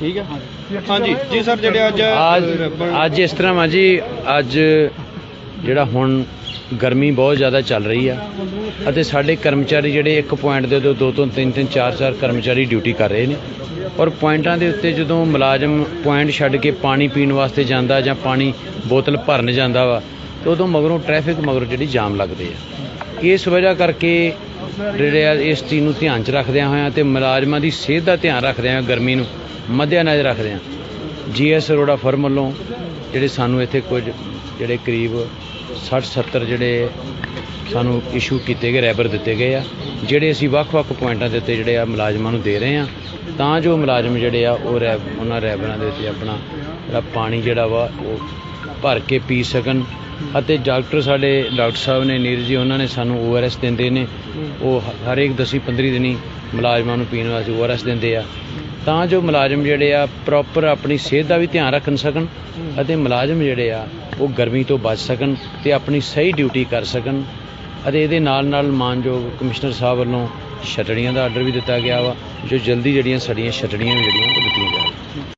ਠੀਕ ਹੈ। ਹਾਂਜੀ। ਜੀ ਸਰ ਜਿਹੜੇ ਅੱਜ ਅੱਜ ਅੱਜ ਇਸ ਤਰ੍ਹਾਂ ਵਾ ਜੀ ਅੱਜ ਜਿਹੜਾ ਹੁਣ ਗਰਮੀ ਬਹੁਤ ਜ਼ਿਆਦਾ ਚੱਲ ਰਹੀ ਆ ਅਤੇ ਸਾਡੇ ਕਰਮਚਾਰੀ ਜਿਹੜੇ ਇੱਕ ਪੁਆਇੰਟ ਦੇ ਦੋ ਦੋ ਤੋਂ ਤਿੰਨ ਤਿੰਨ ਚਾਰ ਚਾਰ ਕਰਮਚਾਰੀ ਡਿਊਟੀ ਕਰ ਰਹੇ ਨੇ ਔਰ ਪੁਆਇੰਟਾਂ ਦੇ ਉੱਤੇ ਜਦੋਂ ਮੁਲਾਜ਼ਮ ਪੁਆਇੰਟ ਛੱਡ ਕੇ ਪਾਣੀ ਪੀਣ ਵਾਸਤੇ ਜਾਂਦਾ ਜਾਂ ਪਾਣੀ ਬੋਤਲ ਭਰਨ ਜਾਂਦਾ ਵਾ ਤੇ ਉਦੋਂ ਮਗਰੋਂ ਟ੍ਰੈਫਿਕ ਮਗਰੋਂ ਜਿਹੜੀ ਜਾਮ ਲੱਗਦੇ ਆ। ਇਸ ਵਜ੍ਹਾ ਕਰਕੇ ਜਿਹੜੇ ਆ ਇਸ ਚੀਜ਼ ਨੂੰ ਧਿਆਨ 'ਚ ਰੱਖਦਿਆਂ ਹੋਇਆਂ ਤੇ ਮੁਲਾਜ਼ਮਾਂ ਦੀ ਸਿਹਤ ਦਾ ਧਿਆਨ ਰੱਖਦਿਆਂ ਹੋਇਆਂ, ਗਰਮੀ ਨੂੰ ਮੱਦਿਆ ਨਜ਼ਰ ਰੱਖਦਿਆਂ ਜੀਐਸ ਅਰੋੜਾ ਫਰਮ ਵੱਲੋਂ ਜਿਹੜੇ ਸਾਨੂੰ ਇੱਥੇ ਕੁਝ ਜਿਹੜੇ ਕਰੀਬ 60 70 ਜਿਹੜੇ ਸਾਨੂੰ ਇਸ਼ੂ ਕੀਤੇ ਗਏ, ਰੈਬਰ ਦਿੱਤੇ ਗਏ ਆ, ਜਿਹੜੇ ਅਸੀਂ ਵੱਖ-ਵੱਖ ਪੁਆਇੰਟਾਂ ਦੇ ਉੱਤੇ ਜਿਹੜੇ ਆ ਮੁਲਾਜ਼ਮਾਂ ਨੂੰ ਦੇ ਰਹੇ ਆ, ਤਾਂ ਜੋ ਮੁਲਾਜ਼ਮ ਜਿਹੜੇ ਆ ਉਹ ਰੈਬ ਉਹਨਾਂ ਰੈਬਰਾਂ ਦੇ ਉੱਤੇ ਆਪਣਾ ਜਿਹੜਾ ਪਾਣੀ ਜਿਹੜਾ ਵਾ ਉਹ ਭਰ ਕੇ ਪੀ ਸਕਣ ਅਤੇ ਡਾਕਟਰ ਸਾਡੇ ਡਾਕਟਰ ਸਾਹਿਬ ਨੇ ਨੀਰ ਜੀ ਉਹਨਾਂ ਨੇ ਸਾਨੂੰ ਓਆਰਐਸ ਦਿੰਦੇ ਨੇ। ਉਹ ਹ- ਹਰੇਕ ਦਸੀਂ 15 ਦਿਨੀ ਮੁਲਾਜ਼ਮਾਂ ਨੂੰ ਪੀਣ ਵਾਸਤੇ ਓਆਰਐਸ ਦਿੰਦੇ ਆ। ਤਾਂ ਜੋ ਮੁਲਾਜ਼ਮ ਜਿਹੜੇ ਆ ਪ੍ਰੋਪਰ ਆਪਣੀ ਸਿਹਤ ਦਾ ਵੀ ਧਿਆਨ ਰੱਖ ਸਕਣ ਅਤੇ ਮੁਲਾਜ਼ਮ ਜਿਹੜੇ ਆ ਉਹ ਗਰਮੀ ਤੋਂ ਬਚ ਸਕਣ ਤੇ ਆਪਣੀ ਸਹੀ ਡਿਊਟੀ ਕਰ ਸਕਣ ਅਤੇ ਇਹਦੇ ਨਾਲ ਨਾਲ ਮਾਨਯੋਗ ਕਮਿਸ਼ਨਰ ਸਾਹਿਬ ਵੱਲੋਂ ਛਟੜੀਆਂ ਦਾ ਆਰਡਰ ਵੀ ਦਿੱਤਾ ਗਿਆ ਵਾ, ਜੋ ਜਲਦੀ ਜਿਹੜੀਆਂ ਸਾਡੀਆਂ ਛਟੜੀਆਂ ਵੀ ਜਿਹੜੀਆਂ ਉਹ ਦਿੱਤੀਆਂ ਜਾਣ।